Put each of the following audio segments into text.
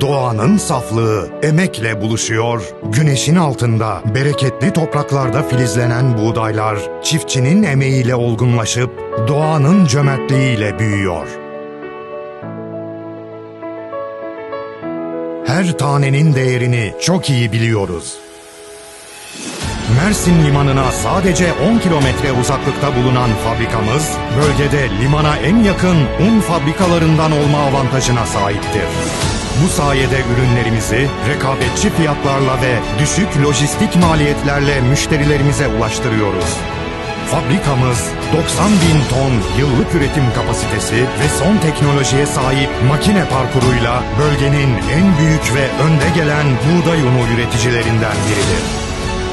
Doğanın saflığı emekle buluşuyor. Güneşin altında, bereketli topraklarda filizlenen buğdaylar çiftçinin emeğiyle olgunlaşıp doğanın cömertliğiyle büyüyor. Her tanenin değerini çok iyi biliyoruz. Mersin limanına sadece 10 kilometre uzaklıkta bulunan fabrikamız, bölgede limana en yakın un fabrikalarından olma avantajına sahiptir. Bu sayede ürünlerimizi rekabetçi fiyatlarla ve düşük lojistik maliyetlerle müşterilerimize ulaştırıyoruz. Fabrikamız 90 bin ton yıllık üretim kapasitesi ve son teknolojiye sahip makine parkuruyla bölgenin en büyük ve önde gelen buğday unu üreticilerinden biridir.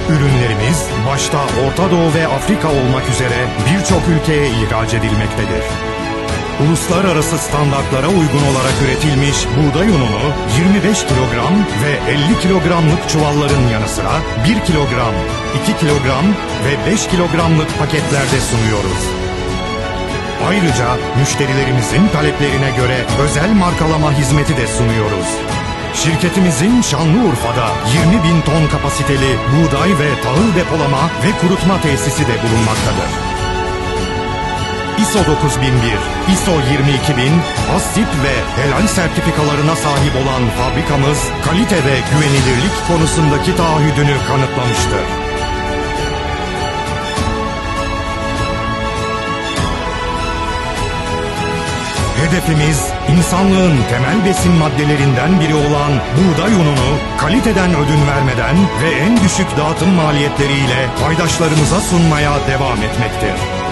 Ürünlerimiz başta Orta Doğu ve Afrika olmak üzere birçok ülkeye ihraç edilmektedir. Uluslararası standartlara uygun olarak üretilmiş buğday ununu 25 kilogram ve 50 kilogramlık çuvalların yanı sıra 1 kilogram, 2 kilogram ve 5 kilogramlık paketlerde sunuyoruz. Ayrıca müşterilerimizin taleplerine göre özel markalama hizmeti de sunuyoruz. Şirketimizin Şanlıurfa'da 20 bin ton kapasiteli buğday ve tahıl depolama ve kurutma tesisi de bulunmaktadır. ISO 9001, ISO 22000, ASTİP ve helal sertifikalarına sahip olan fabrikamız kalite ve güvenilirlik konusundaki taahhüdünü kanıtlamıştır. Hedefimiz insanlığın temel besin maddelerinden biri olan buğday ununu kaliteden ödün vermeden ve en düşük dağıtım maliyetleriyle paydaşlarımıza sunmaya devam etmektir.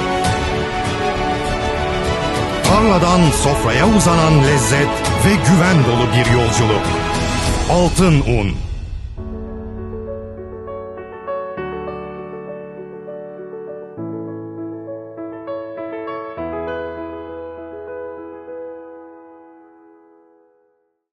Tarladan sofraya uzanan lezzet ve güven dolu bir yolculuk. Altın un.